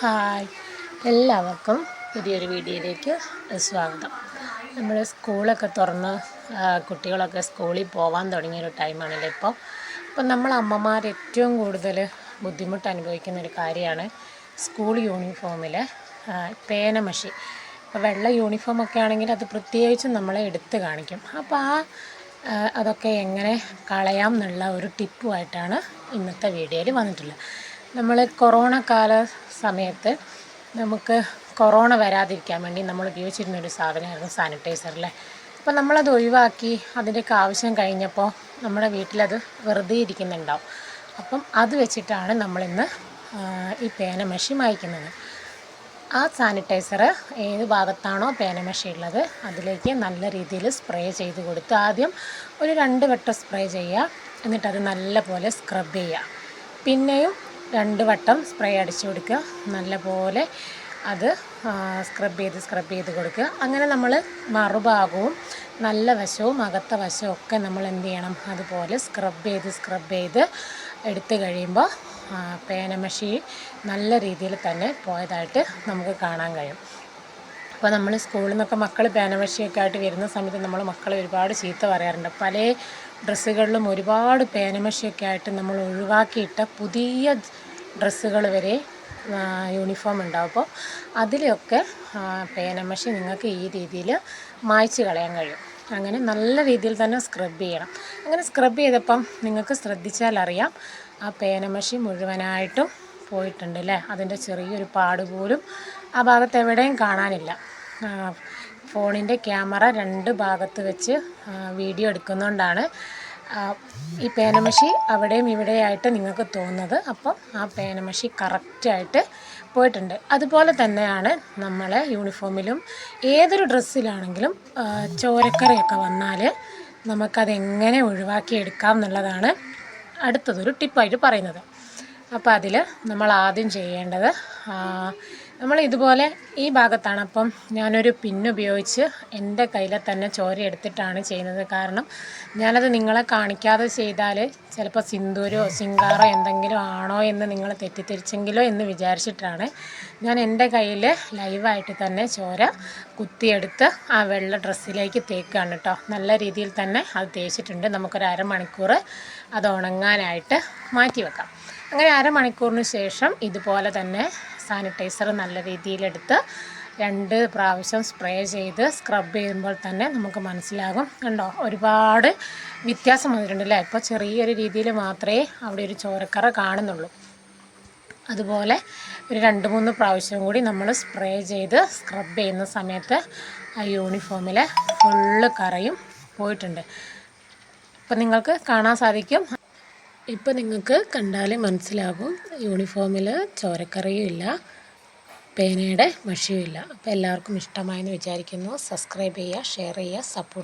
Hi. എല്ലാവർക്കും പുതിയൊരു വീഡിയോയിലേക്ക് സ്വാഗതം. നമ്മൾ സ്കൂളൊക്കെ തുറന്ന് കുട്ടികളൊക്കെ സ്കൂളിൽ പോകാൻ തുടങ്ങിയൊരു ടൈമാണല്ലോ ഇപ്പോൾ അപ്പം നമ്മൾ അമ്മമാർ ഏറ്റവും കൂടുതൽ ബുദ്ധിമുട്ട് അനുഭവിക്കുന്ന ഒരു കാര്യമാണ് സ്കൂൾ യൂണിഫോമിൽ പേനമഷി ഇപ്പോൾ വെള്ള യൂണിഫോമൊക്കെ ആണെങ്കിൽ അത് പ്രത്യേകിച്ചും നമ്മളെ എടുത്ത് കാണിക്കും. അപ്പോൾ ആ, അതൊക്കെ എങ്ങനെ കളയാം എന്നുള്ള ഒരു ടിപ്പുമായിട്ടാണ് ഇന്നത്തെ വീഡിയോയിൽ വന്നിട്ടുള്ളത്. നമ്മൾ കൊറോണ കാല സമയത്ത് നമുക്ക് കൊറോണ വരാതിരിക്കാൻ വേണ്ടി നമ്മൾ ഉപയോഗിച്ചിരുന്ന ഒരു സാധനമായിരുന്നു സാനിറ്റൈസർ അല്ലേ? അപ്പോൾ നമ്മളത് ഒഴിവാക്കി അതിന്റെയൊക്കെ ആവശ്യം കഴിഞ്ഞപ്പോൾ നമ്മുടെ വീട്ടിലത് വെറുതെ ഇരിക്കുന്നുണ്ടാവും. അപ്പം അത് വെച്ചിട്ടാണ് നമ്മളിന്ന് ഈ പേനമഷി മായ്ക്കുന്നത്. ആ സാനിറ്റൈസർ ഏത് ഭാഗത്താണോ പേനമഷി ഉള്ളത് അതിലേക്ക് നല്ല രീതിയിൽ സ്പ്രേ ചെയ്ത് കൊടുത്ത് ആദ്യം ഒരു രണ്ട് വട്ടം സ്പ്രേ ചെയ്യുക. എന്നിട്ടത് നല്ല പോലെ സ്ക്രബ് ചെയ്യുക. പിന്നെയും രണ്ട് വട്ടം സ്പ്രേ അടിച്ചു കൊടുക്കുക. നല്ലപോലെ അത് സ്ക്രബ് ചെയ്ത് സ്ക്രബ് ചെയ്ത് കൊടുക്കുക. അങ്ങനെ നമ്മൾ മറുഭാഗവും നല്ല വശവും അകത്ത വശവും ഒക്കെ നമ്മൾ എന്ത് ചെയ്യണം? അതുപോലെ സ്ക്രബ് ചെയ്ത് സ്ക്രബ് ചെയ്ത് എടുത്തു കഴിയുമ്പോൾ പേനമഷി നല്ല രീതിയിൽ തന്നെ പോയതായിട്ട് നമുക്ക് കാണാൻ കഴിയും. അപ്പോൾ നമ്മൾ സ്കൂളിൽ നിന്നൊക്കെ മക്കൾ പേനമഷിയൊക്കെ ആയിട്ട് വരുന്ന സമയത്ത് നമ്മൾ മക്കളെ ഒരുപാട് ചീത്ത പറയാറുണ്ട്. പല ഡ്രസ്സുകളിലും ഒരുപാട് പേനമഷിയൊക്കെ ആയിട്ട് നമ്മൾ ഒഴിവാക്കിയിട്ട പുതിയ ഡ്രസ്സുകൾ വരെ യൂണിഫോം ഉണ്ടാവും. അപ്പോൾ അതിലൊക്കെ പേനമഷി നിങ്ങൾക്ക് ഈ രീതിയിൽ മായ്ച്ച് കളയാൻ കഴിയും. അങ്ങനെ നല്ല രീതിയിൽ തന്നെ സ്ക്രബ് ചെയ്യണം. അങ്ങനെ സ്ക്രബ് ചെയ്തപ്പം നിങ്ങൾക്ക് ശ്രദ്ധിച്ചാൽ അറിയാം ആ പേനമഷി മുഴുവനായിട്ടും പോയിട്ടുണ്ട് അല്ലേ അതിന്റെ ചെറിയൊരു പാട് പോലും ആ ഭാഗത്ത് എവിടെയും കാണാനില്ല. ഫോണിന്റെ ക്യാമറ രണ്ട് ഭാഗത്ത് വെച്ച് വീഡിയോ എടുക്കുന്നതുകൊണ്ടാണ് ഈ പേനമഷി അവിടെയും ഇവിടെയായിട്ട് നിങ്ങൾക്ക് തോന്നുന്നത്. അപ്പം ആ പേനമഷി കറക്റ്റായിട്ട് പോയിട്ടുണ്ട്. അതുപോലെ തന്നെയാണ് നമ്മളെ യൂണിഫോമിലും ഏതൊരു ഡ്രസ്സിലാണെങ്കിലും ചോരക്കറിയൊക്കെ വന്നാൽ നമുക്കതെങ്ങനെ ഒഴിവാക്കിയെടുക്കാം എന്നുള്ളതാണ് അടുത്തതൊരു ടിപ്പായിട്ട് പറയുന്നത്. അപ്പോൾ അതിൽ നമ്മൾ ആദ്യം ചെയ്യേണ്ടത് നമ്മൾ ഇതുപോലെ ഈ ഭാഗത്താണ്. അപ്പം ഞാനൊരു പിന്നുപയോഗിച്ച് എന്റെ കയ്യിലെ തന്നെ ചോര എടുത്തിട്ടാണ് ചെയ്യുന്നത്. കാരണം ഞാനത് നിങ്ങളെ കാണിക്കാതെ ചെയ്താൽ ചിലപ്പോൾ സിന്ദൂരോ സിംഗാറോ എന്തെങ്കിലും ആണോ എന്ന് നിങ്ങൾ തെറ്റിദ്ധരിച്ചെങ്കിലോ എന്ന് വിചാരിച്ചിട്ടാണ് ഞാൻ എന്റെ കയ്യിൽ ലൈവായിട്ട് തന്നെ ചോര കുത്തിയെടുത്ത് ആ വെള്ള ഡ്രസ്സിലേക്ക് തേക്കുകയാണ് കേട്ടോ നല്ല രീതിയിൽ തന്നെ അത് തേച്ചിട്ടുണ്ട്. നമുക്കൊരു അരമണിക്കൂർ അത് ഉണങ്ങാനായിട്ട് മാറ്റി വെക്കാം. അങ്ങനെ അരമണിക്കൂറിന് ശേഷം ഇതുപോലെ തന്നെ സാനിറ്റൈസർ നല്ല രീതിയിലെടുത്ത് രണ്ട് പ്രാവശ്യം സ്പ്രേ ചെയ്ത് സ്ക്രബ് ചെയ്യുമ്പോൾ തന്നെ നമുക്ക് മനസ്സിലാകും. കണ്ടോ? ഒരുപാട് വ്യത്യാസം വന്നിട്ടുണ്ട് അല്ലേ? ഇപ്പോൾ ചെറിയൊരു രീതിയിൽ മാത്രമേ അവിടെ ഒരു ചോരക്കറ കാണുന്നുള്ളൂ. അതുപോലെ ഒരു രണ്ട് മൂന്ന് പ്രാവശ്യം കൂടി നമ്മൾ സ്പ്രേ ചെയ്ത് സ്ക്രബ് ചെയ്യുന്ന സമയത്ത് ആ യൂണിഫോമിലെ ഫുള്ള് കറയും പോയിട്ടുണ്ട്. ഇപ്പം നിങ്ങൾക്ക് കാണാൻ സാധിക്കും. ഇപ്പം നിങ്ങൾക്ക് കണ്ടാലേ മനസ്സിലാകും. യൂണിഫോമിൽ ചോരക്കറിയും ഇല്ല പേനയുടെ മഷിയും ഇല്ല. അപ്പോൾ എല്ലാവർക്കും ഇഷ്ടമായെന്ന് വിചാരിക്കുന്നു. സബ്സ്ക്രൈബ് ചെയ്യുക ഷെയർ ചെയ്യുക സപ്പോർട്ട്